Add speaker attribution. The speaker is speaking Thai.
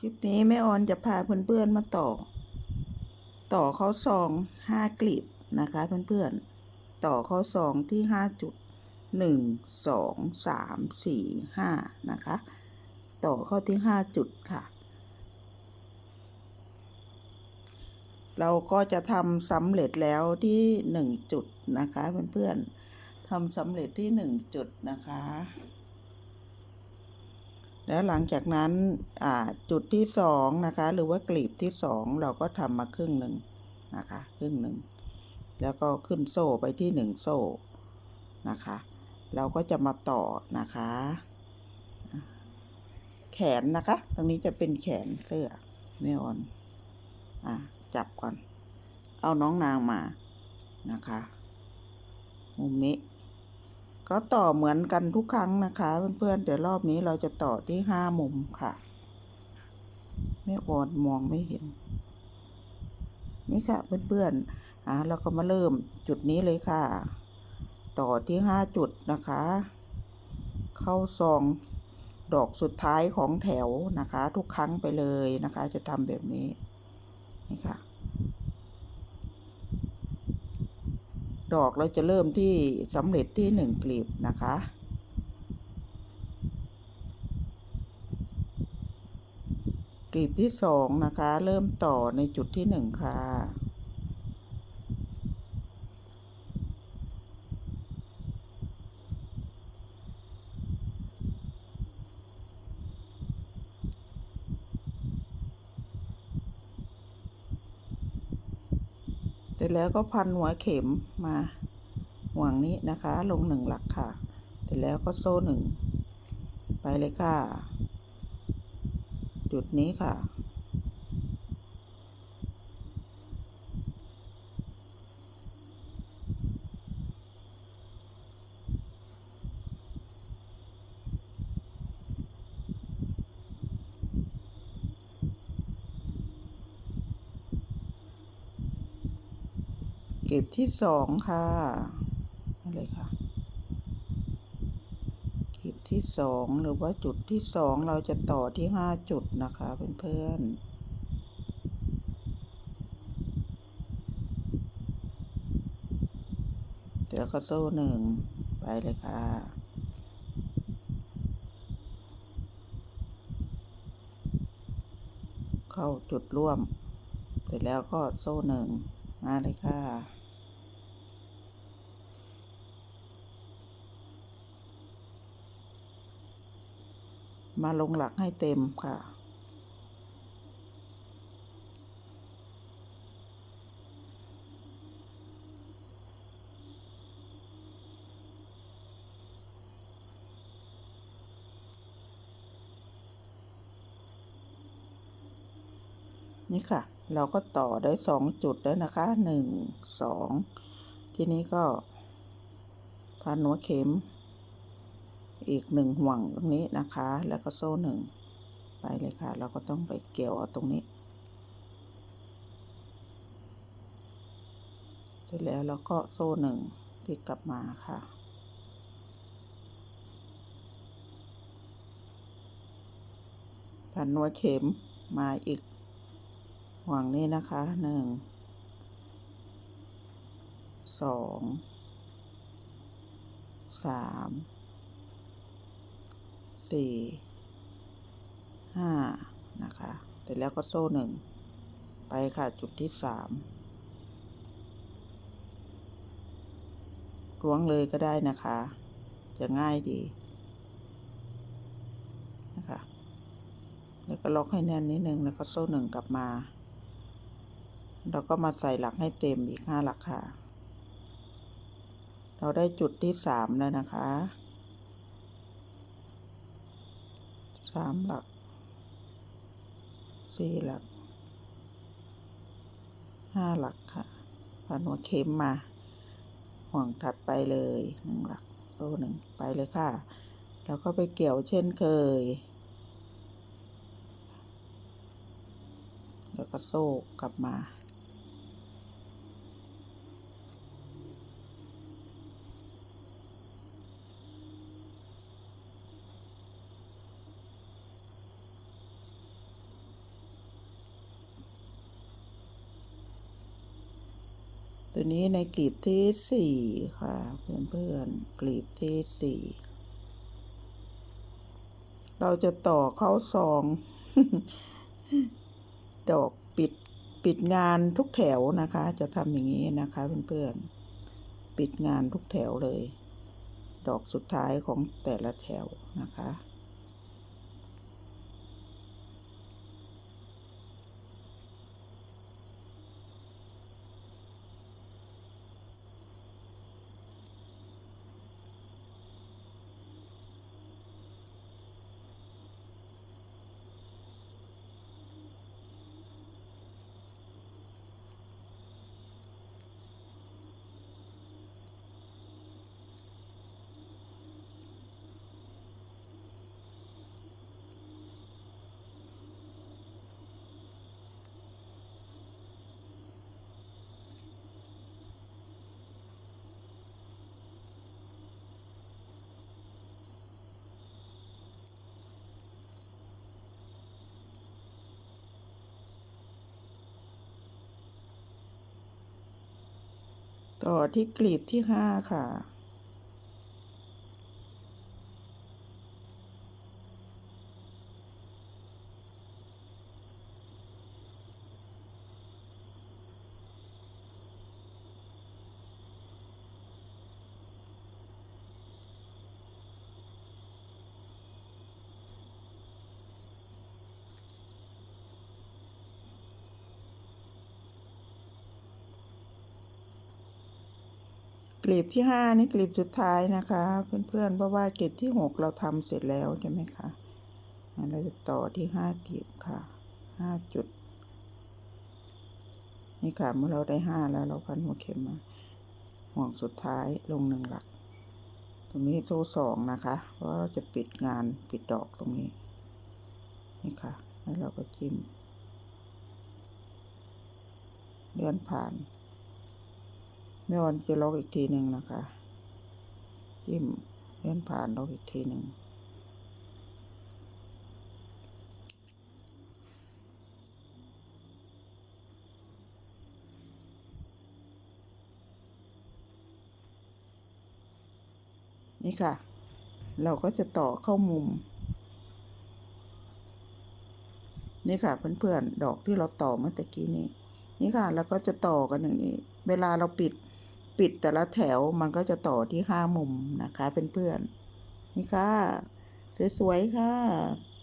Speaker 1: คลิปนี้แม่ออนจะพาเพื่อนๆมาต่อ ต่อเข้อซองห้ากลีบนะคะเพื่อนๆ ต่อเข้อซองที่ห้าจุดหนึ่งสองสามสี่ห้านะคะ ต่อเข้อที่ห้าจุดค่ะ เราก็จะทำสำเร็จแล้วที่หนึ่งจุดนะคะเพื่อนๆทำสำเร็จที่หนึ่งจุดนะคะ แล้วหลังจากนั้นจุดที่สองนะคะหรือว่ากลีบที่สองเราก็ทำมาครึ่งหนึ่งนะคะครึ่งหนึ่งแล้วก็ขึ้นโซ่ไปที่หนึ่งโซ่นะคะ เราก็จะมาต่อนะคะ แขนนะคะ ตรงนี้จะเป็นแขนเสื้อไม่อ่อนอะจับก่อน เอาน้องนางมานะคะมุมนี้ ก็ต่อเหมือนกันทุกครั้งนะคะ เพื่อนๆแต่รอบนี้เราจะต่อที่ห้ามุมค่ะแม่ออนมองไม่เห็น นี่ค่ะเพื่อนๆอ่าเราก็มาเริ่มจุดนี้เลยค่ะ ต่อที่ห้าจุดนะคะ เข้าซองดอกสุดท้ายของแถวนะคะ ทุกครั้งไปเลยนะคะ จะทำแบบนี้นี่ค่ะ ดอกเราจะเริ่มที่สำเร็จที่หนึ่งกลีบนะคะ กลีบที่สองนะคะ เริ่มต่อในจุดที่หนึ่งค่ะ ร็จแล้วก็พันหัวเข็มมาห่วงนี้นะคะ ลงหนึ่งหลักค่ะ เสร็จแล้วก็โซ่หนึ่งไปเลยค่ะ จุดนี้ค่ะ เก็บที่สองค่ะนั่นเลยค่ะ เก็บที่สองหรือว่าจุดที่สองเราจะต่อที่ห้าจุดนะคะเพื่อนๆเดี๋ยวก็โซ่หนึ่งไปเลยค่ะ เข้าจุดร่วม เสร็จแล้วก็โซ่หนึ่งมาเลยค่ะ มาลงหลักให้เต็มค่ะ นี่ค่ะ เราก็ต่อได้สองจุดแล้วนะคะหนึ่งสองทีนี้ก็พันหัวเข็ม อีกหนึ่งห่วงตรงนี้นะคะ แล้วก็โซ่หนึ่งไปเลยค่ะ เราก็ต้องไปเกี่ยวเอาตรงนี้ เสร็จแล้วเราก็โซ่หนึ่งพลิกกลับมาค่ะพันหัวเข็มมาอีกห่วงนี้นะคะหนึ่งสองสาม สี่ห้านะคะเสร็จแล้วก็โซ่หนึ่งไปค่ะจุดที่สามล้วงเลยก็ได้นะคะ จะง่ายดีนะคะแล้วก็ล็อกให้แน่นนิดนึงแล้วก็โซ่หนึ่งกลับมาเราก็มาใส่หลักให้เต็มอีกห้าหลักค่ะ เราได้จุดที่สามแล้วนะคะ สามหลัก สี่หลัก ห้าหลักค่ะผ่านหัวเข็มมา ห่วงถัดไปเลยหนึ่งหลักโซ่หนึ่งไปเลยค่ะ แล้วก็ไปเกี่ยวเช่นเคย แล้วก็โซ่กลับมา ตัวนี้ในกลีบที่สี่ค่ะ เพื่อนเพื่อนๆกลีบที่สี่เราจะต่อเข้าซอง ดอกปิดปิดงานทุกแถวนะคะ จะทำอย่างนี้นะคะเพื่อนๆปิดงานทุกแถวเลย ดอกสุดท้ายของแต่ละแถวนะคะ ต่อที่กลีบที่ห้าค่ะ กลีบที่ห้านี่กลีบสุดท้ายนะคะ เพื่อนๆเพราะว่ากลีบที่หกเราทำเสร็จแล้วใช่ไหมคะเราจะต่อที่ห้ากลีบค่ะห้าจุด นี่ค่ะเมื่อเราได้ห้าแล้วเราพันหัวเข็มมาห่วงสุดท้ายลงหนึ่งหลัก ตรงนี้โซ่สองนะคะเพราะเราจะปิดงานปิดดอกตรงนี้ นี่ค่ะ แล้วเราก็จิ้มเลื่อนผ่าน ไม่ออนจะล็อกอีกทีหนึ่งนะคะจิ้มเลื่อนผ่านล็อกอีกทีหนึ่งนี่ค่ะ เราก็จะต่อเข้ามุม นี่ค่ะเพื่อนๆดอกที่เราต่อเมื่อตะกี้นี้ นี่ค่ะ แล้วก็จะต่อกันอย่างนี้ เวลาเราปิด ปิดแต่ละแถวมันก็จะต่อที่ห้ามุมนะคะเพื่อนๆนี่ค่ะ สวยๆค่ะ